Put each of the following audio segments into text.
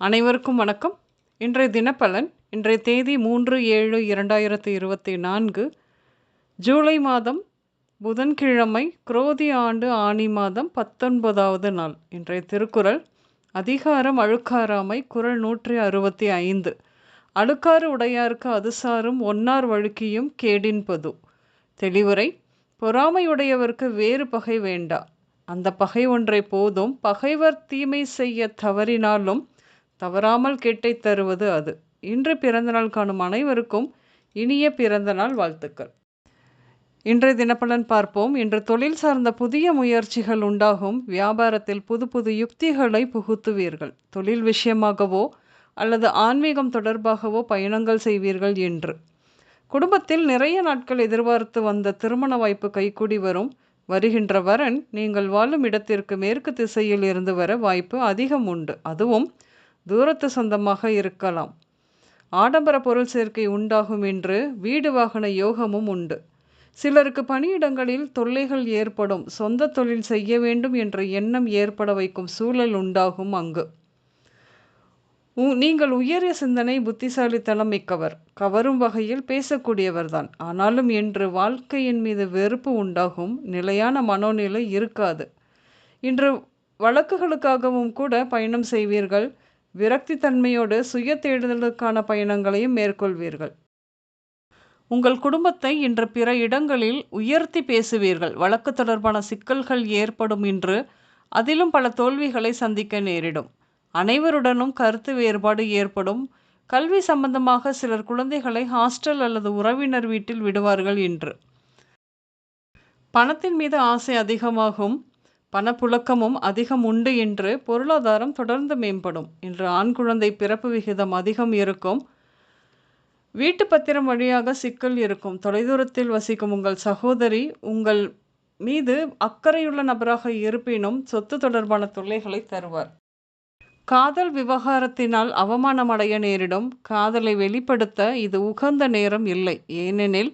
அனைவருக்கும் வணக்கம். இன்றைய தினப்பலன் இன்றைய தேதி மூன்று ஏழு இரண்டாயிரத்தி இருபத்தி நான்கு ஜூலை மாதம் புதன்கிழமை குரோதி ஆண்டு ஆணி மாதம் பத்தொன்பதாவது நாள். இன்றைய திருக்குறள் அதிகாரம் அழுக்காராமை குரல் நூற்றி அறுபத்தி ஐந்து. அழுக்காறு உடையாருக்கு அதுசாரும் ஒன்னார் வழுக்கியும் கேடின்பது தெளிவுரை பொறாமையுடையவருக்கு வேறு பகை வேண்டா. அந்த பகை ஒன்றை போதும் பகைவர் தீமை செய்ய தவறினாலும் தவறாமல் கேட்டை தருவது அது. இன்று பிறந்தநாள் காணும் அனைவருக்கும் இனிய பிறந்தநாள் வாழ்த்துக்கள். இன்றைய தினப்பலன் பார்ப்போம். இன்று தொழில் சார்ந்த புதிய முயற்சிகள் உண்டாகும். வியாபாரத்தில் புது புது யுக்திகளை புகுத்துவீர்கள். தொழில் விஷயமாகவோ அல்லது ஆன்மீகம் தொடர்பாகவோ பயணங்கள் செய்வீர்கள் என்று குடும்பத்தில் நிறைய நாட்கள் எதிர்பார்த்து வந்த திருமண வாய்ப்பு கைகூடி வரும். வருகின்ற வரன் நீங்கள் வாழும் இடத்திற்கு மேற்கு திசையில் இருந்து வர வாய்ப்பு அதிகம் உண்டு. அதுவும் தூரத்து சொந்தமாக இருக்கலாம். ஆடம்பர பொருள் சேர்க்கை உண்டாகும் என்று வீடு வாகன யோகமும் உண்டு. சிலருக்கு பணியிடங்களில் தொல்லைகள் ஏற்படும். சொந்த தொழில் செய்ய வேண்டும் என்ற எண்ணம் ஏற்பட வைக்கும் சூழல் உண்டாகும் அங்கு. நீங்கள் உயரிய சிந்தனை புத்திசாலித்தனம் மிக்கவர். கவரும் வகையில் பேசக்கூடியவர்தான். ஆனாலும் என்று வாழ்க்கையின் மீது வெறுப்பு உண்டாகும். நிலையான மனோநிலை இருக்காது. இன்று வழக்குகளுக்காகவும் கூட பயணம் செய்வீர்கள். விரக்தி தன்மையோடு சுய தேடுதலுக்கான பயணங்களையும் மேற்கொள்வீர்கள். உங்கள் குடும்பத்தை இன்று பிற இடங்களில் உயர்த்தி பேசுவீர்கள். வழக்கு தொடர்பான சிக்கல்கள் ஏற்படும் இன்று அதிலும் பல தோல்விகளை சந்திக்க நேரிடும். அனைவருடனும் கருத்து வேறுபாடு ஏற்படும். கல்வி சம்பந்தமாக சிலர் குழந்தைகளை ஹாஸ்டல் அல்லது உறவினர் வீட்டில் விடுவார்கள் என்று பணத்தின் மீது ஆசை அதிகமாகும். பணப்புழக்கமும் அதிகம் உண்டு என்று பொருளாதாரம் தொடர்ந்து மேம்படும். இன்று ஆண் குழந்தை பிறப்பு விகிதம் அதிகம் இருக்கும். வீட்டு பத்திரம் வழியாக சிக்கல் இருக்கும். தொலைதூரத்தில் வசிக்கும் உங்கள் சகோதரி உங்கள் மீது அக்கறையுள்ள நபராக இருப்பினும் சொத்து தொடர்பான தொல்லைகளை தருவார். காதல் விவகாரத்தினால் அவமானம் அடைய நேரிடும். காதலை வெளிப்படுத்த இது உகந்த நேரம் இல்லை. ஏனெனில்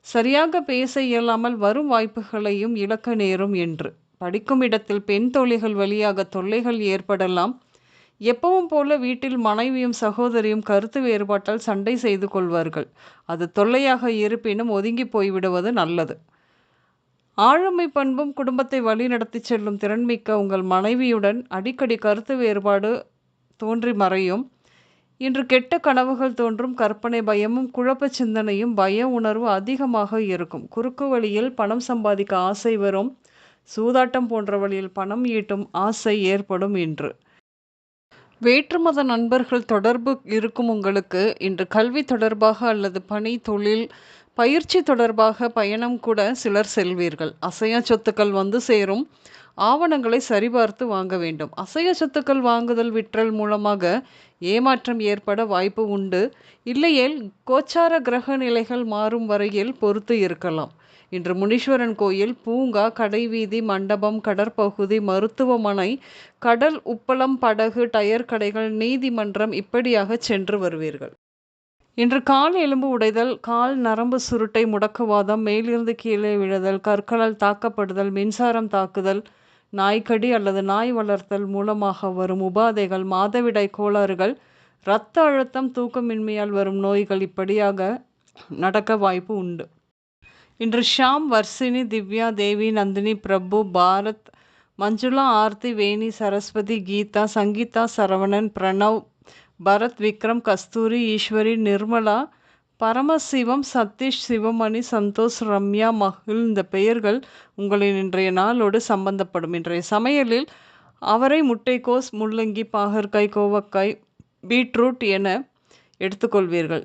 சரியாக பேச இயலாமல் வரும் வாய்ப்புகளையும் இழக்க நேரும் என்று. படிக்கும் இடத்தில் பெண் தொழில்கள் வழியாக தொல்லைகள் ஏற்படலாம். எப்பவும் போல வீட்டில் மனைவியும் சகோதரியும் கருத்து வேறுபாட்டால் சண்டை செய்து கொள்வார்கள். அது தொல்லையாக இருப்பினும் ஒதுங்கி போய்விடுவது நல்லது. ஆளுமை பண்பும் குடும்பத்தை வழிநடத்தி செல்லும் திறன்மிக்க உங்கள் மனைவியுடன் அடிக்கடி கருத்து வேறுபாடு தோன்றி மறையும். இன்று கெட்ட கனவுகள் தோன்றும் கற்பனை பயமும் குழப்ப சிந்தனையும் பய உணர்வு அதிகமாக இருக்கும். குறுக்கு வழியில் பணம் சம்பாதிக்க ஆசை வரும். சூதாட்டம் போன்ற வழியில் பணம் ஈட்டும் ஆசை ஏற்படும் என்று வேற்றுமத நண்பர்கள் தொடர்பு இருக்கும் உங்களுக்கு இன்று கல்வி தொடர்பாக அல்லது பணி தொழில் பயிற்சி தொடர்பாக பயணம் கூட சிலர் செல்வீர்கள். அசையா சொத்துக்கள் வந்து சேரும். ஆவணங்களை சரிபார்த்து வாங்க வேண்டும். அசைய சொத்துக்கள் வாங்குதல் விற்றல் மூலமாக ஏமாற்றம் ஏற்பட வாய்ப்பு உண்டு. இல்லையேல் கோச்சார கிரக நிலைகள் மாறும் வரையில் பொறுத்து இருக்கலாம். இன்று முனீஸ்வரன் கோயில் பூங்கா கடைவீதி மண்டபம் கடற்பகுதி மருத்துவமனை கடல் உப்பளம் படகு டயர் கடைகள் நீதிமன்றம் இப்படியாக சென்று வருவீர்கள். இன்று கால் எலும்பு உடைதல் கால் நரம்பு சுருட்டை முடக்குவாதம் மேலிருந்து கீழே விழுதல் கற்களால் தாக்கப்படுதல் மின்சாரம் தாக்குதல் நாய்க்கடி அல்லது நாய் வளர்த்தல் மூலமாக வரும் உபாதைகள் மாதவிடாய் கோளாறுகள் இரத்த அழுத்தம் தூக்கமின்மையால் வரும் நோய்கள் இப்படியாக நடக்க வாய்ப்பு உண்டு. இன்று ஷாம் வர்ஷினி திவ்யா தேவி நந்தினி பிரபு பாரத் மஞ்சுளா ஆர்த்தி வேணி சரஸ்வதி கீதா சங்கீதா சரவணன் பிரணவ் பரத் விக்ரம் கஸ்தூரி ஈஸ்வரி நிர்மலா பரமசிவம் சதீஷ் சிவமணி சந்தோஷ் ரம்யா மகிழ் இந்த பெயர்கள் உங்களின் இன்றைய நாளோடு சம்பந்தப்படும். இன்றைய சமையலில் அவரை முட்டைக்கோஸ் முள்ளங்கி பாகற்காய் கோவக்காய் பீட்ரூட் என எடுத்துக்கொள்வீர்கள்.